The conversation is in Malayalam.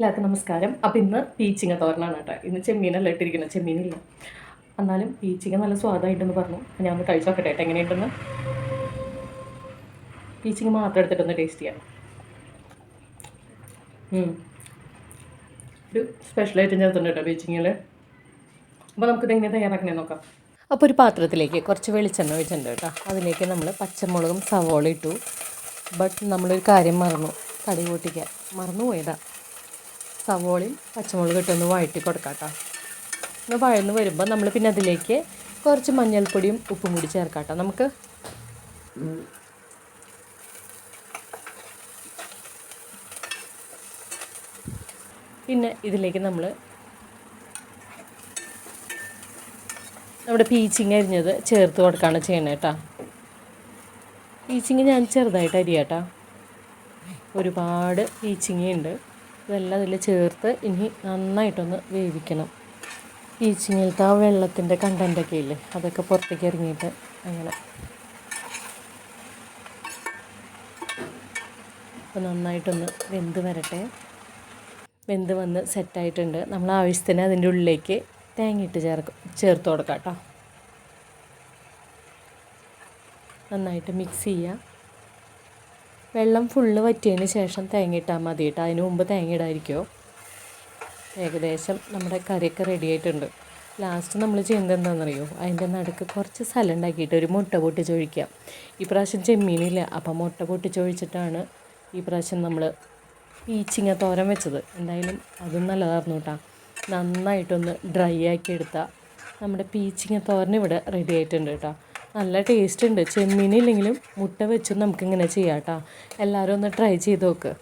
എല്ലാവർക്കും നമസ്കാരം. അപ്പം ഇന്ന് പീച്ചിങ്ങ തോരനാണ് കേട്ടോ. ഇന്ന് ചെമ്മീനല്ല ഇട്ടിരിക്കുന്നത്. ചെമ്മീനില്ല. എന്നാലും പീച്ചിങ്ങ നല്ല സ്വാദമായിട്ടെന്ന് പറഞ്ഞു. ഞാൻ ഒന്ന് കഴിച്ചു നോക്കട്ടെ കേട്ടോ എങ്ങനെയുണ്ടെന്ന്. പീച്ചിങ്ങ മാത്രം എടുത്തിട്ടൊന്ന് ടേസ്റ്റ് ചെയ്യാം. ഒരു സ്പെഷ്യൽ ഐറ്റം ചേർത്തിട്ടുണ്ട് കേട്ടോ പീച്ചിങ്ങിൽ അപ്പോൾ നമുക്കിത് എങ്ങനെ തയ്യാറാക്കണേ നോക്കാം. അപ്പോൾ ഒരു പാത്രത്തിലേക്ക് കുറച്ച് വെളിച്ചെണ്ണ ഒഴിച്ചിട്ടുണ്ട് കേട്ടോ. അതിലേക്ക് നമ്മൾ പച്ചമുളകും സവോള ഇട്ടു. ബട്ട് നമ്മളൊരു കാര്യം മറന്നു. കടി കൂട്ടിക്കാൻ. മറന്നു പോയതാ സവോളയും പച്ചമുളക് ഇട്ടൊന്ന് വഴറ്റി കൊടുക്കാം കേട്ടോ. ഒന്ന് വഴന്ന് വരുമ്പോൾ നമ്മൾ പിന്നെ അതിലേക്ക് കുറച്ച് മഞ്ഞൾപ്പൊടിയും ഉപ്പും കൂടി ചേർക്കാം കേട്ടോ. നമുക്ക് പിന്നെ ഇതിലേക്ക് നമ്മൾ നമ്മുടെ പീച്ചിങ് അരിഞ്ഞത് ചേർത്ത് കൊടുക്കുകയാണ് ചെയ്യണേ കേട്ടോ. പീച്ചിങ് ഞാൻ ചെറുതായിട്ട് അരിയാട്ടാ ഒരുപാട് പീച്ചിങ്ങ ഉണ്ട്. ഇതെല്ലാം അതിൽ ചേർത്ത് ഇനി നന്നായിട്ടൊന്ന് വേവിക്കണം. ഈച്ചിങ്ങിലത്തെ ആ വെള്ളത്തിന്റെ കണ്ടന്റൊക്കെ ഇല്ലേ? അതൊക്കെ പുറത്തേക്ക് ഇറങ്ങിയിട്ട് അങ്ങനെ. അപ്പോൾ നന്നായിട്ടൊന്ന് വെന്ത് വരട്ടെ. വെന്ത് വന്ന് സെറ്റായിട്ടുണ്ട് നമ്മൾ ആവശ്യത്തിന് അതിന്റെ ഉള്ളിലേക്ക് തേങ്ങയിട്ട് ചേർക്കും ചേർത്ത് കൊടുക്കാം കേട്ടോ. നന്നായിട്ട് മിക്സ് ചെയ്യുക വെള്ളം ഫുള്ള് വറ്റിയതിന് ശേഷം തേങ്ങ ഇട്ടാൽ മതി കേട്ടോ. അതിന് മുമ്പ് തേങ്ങ ഇടാതിരിക്കുമോ ഏകദേശം നമ്മുടെ കറിയൊക്കെ റെഡി ആയിട്ടുണ്ട്. ലാസ്റ്റ് നമ്മൾ ചെയ്യുന്നത് എന്താണെന്നറിയോ? അതിന്റെ നടുക്ക് കുറച്ച് സ്ഥലം ഉണ്ടാക്കിയിട്ട് ഒരു മുട്ട പൊട്ടിച്ചൊഴിക്കുക ഈ പ്രാവശ്യം ചെമ്മീനില്ല. അപ്പം മുട്ട പൊട്ടിച്ചൊഴിച്ചിട്ടാണ് ഈ പ്രാവശ്യം നമ്മൾ പീച്ചിങ്ങ തോരൻ വെച്ചത്. എന്തായാലും അതും നല്ലതായിരുന്നു കേട്ടോ. നന്നായിട്ടൊന്ന് ഡ്രൈ ആക്കി എടുത്താൽ നമ്മുടെ പീച്ചിങ്ങ തോരൻ ഇവിടെ റെഡി ആയിട്ടുണ്ട് കേട്ടോ. നല്ല ടേസ്റ്റ് ഉണ്ട്. ചെമ്മീനില്ലെങ്കിലും മുട്ട വെച്ചും നമുക്കിങ്ങനെ ചെയ്യാം കേട്ടോ എല്ലാവരും ഒന്ന് ട്രൈ ചെയ്ത് നോക്ക്.